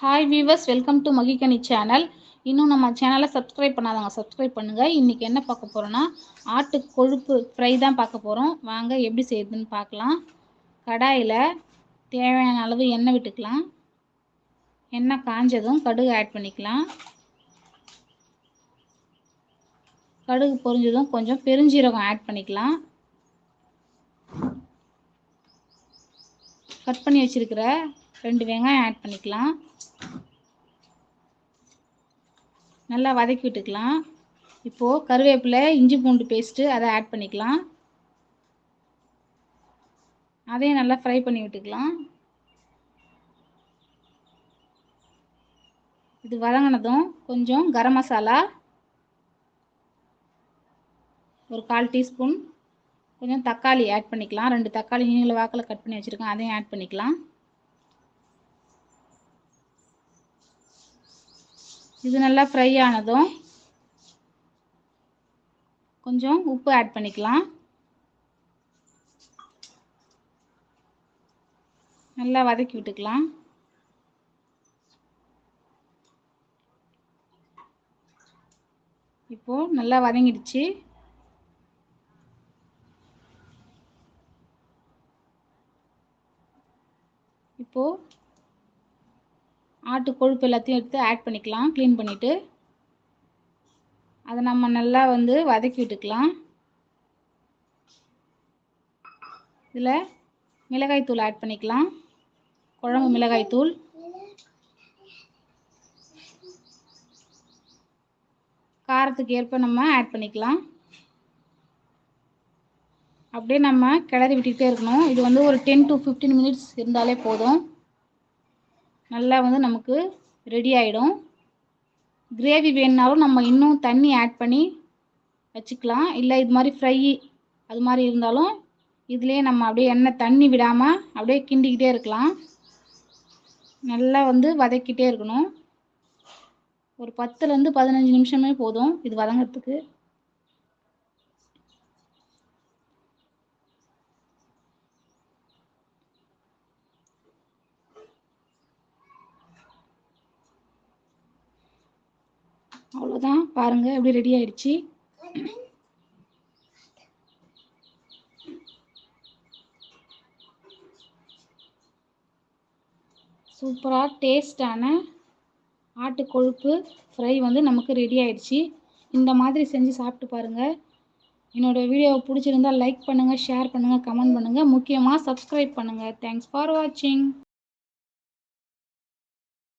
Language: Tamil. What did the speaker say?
Hi viewers welcome to Magikani channel இன்னும் நம்ம சேனலை சப்ஸ்கிரைப் பண்ணாதவங்க சப்ஸ்கிரைப் பண்ணுங்கள் இன்றைக்கி என்ன பார்க்க போகிறோன்னா ஆட்டு கொழுப்பு ஃப்ரை தான் பார்க்க போகிறோம் வாங்க எப்படி செய்யுதுன்னு பார்க்கலாம். கடாயில் தேவையான அளவு எண்ணெய் விட்டுக்கலாம். எண்ணெய் காஞ்சதும் கடுகு ஆட் பண்ணிக்கலாம். கடுகு பொரிஞ்சதும் கொஞ்சம் பெருஞ்சீரகம் ஆட் பண்ணிக்கலாம். கட் பண்ணி வச்சுருக்கிற ரெண்டு வெங்காயம் ஆட் பண்ணிக்கலாம். நல்லா வதக்கி விட்டுக்கலாம். இப்போது கருவேப்பிலை இஞ்சி பூண்டு பேஸ்ட்டு அதை ஆட் பண்ணிக்கலாம். அதையும் நல்லா ஃப்ரை பண்ணி விட்டுக்கலாம். இது வதங்கினதும் கொஞ்சம் கரம் மசாலா ஒரு கால் டீஸ்பூன் கொஞ்சம் தக்காளி ஆட் பண்ணிக்கலாம். ரெண்டு தக்காளி நீங்கள வாக்கில் கட் பண்ணி வச்சுருக்கேன் அதையும் ஆட் பண்ணிக்கலாம். இது நல்லா ஃப்ரை ஆனதும் கொஞ்சம் உப்பு ஆட் பண்ணிக்கலாம். நல்லா வதக்கி விட்டுக்கலாம். இப்போது நல்லா வதங்கிடுச்சு. இப்போது ஆட்டு கொழுப்பு எல்லாத்தையும் எடுத்து ஆட் பண்ணிக்கலாம் க்ளீன் பண்ணிவிட்டு அதை நம்ம நல்லா வந்து வதக்கி விட்டுக்கலாம். இதில் மிளகாய்த்தூள் ஆட் பண்ணிக்கலாம். குழம்பு மிளகாய்த்தூள் காரத்துக்கு ஏற்ப நம்ம ஆட் பண்ணிக்கலாம். அப்படியே நம்ம கிளறி விட்டுக்கிட்டே இருக்கணும். இது வந்து ஒரு டென் டு ஃபிஃப்டீன் மினிட்ஸ் இருந்தாலே போதும். நல்லா வந்து நமக்கு ரெடி ஆகிடும் கிரேவி வேணுனாலும் நம்ம இன்னும் தண்ணி ஆட் பண்ணி வச்சுக்கலாம். இல்லை இது மாதிரி ஃப்ரை அது மாதிரி இருந்தாலும் இதுலேயே நம்ம அப்படியே எண்ணெய் தண்ணி விடாமல் அப்படியே கிண்டிக்கிட்டே இருக்கலாம். நல்லா வந்து வதக்கிட்டே இருக்கணும். ஒரு பத்துலேருந்து பதினஞ்சு நிமிஷமே போதும் இது வதங்கிறதுக்கு. அவ்வளோதான் பாருங்கள் எப்படி ரெடி ஆயிடுச்சு. சூப்பராக டேஸ்டான ஆட்டு கொழுப்பு ஃப்ரை வந்து நமக்கு ரெடி ஆயிடுச்சு. இந்த மாதிரி செஞ்சு சாப்பிட்டு பாருங்கள் என்னோடய வீடியோவை பிடிச்சிருந்தால் லைக் பண்ணுங்கள் ஷேர் பண்ணுங்கள் கமெண்ட் பண்ணுங்கள் முக்கியமாக சப்ஸ்கிரைப் பண்ணுங்கள் தேங்க்ஸ் ஃபார் வாட்சிங்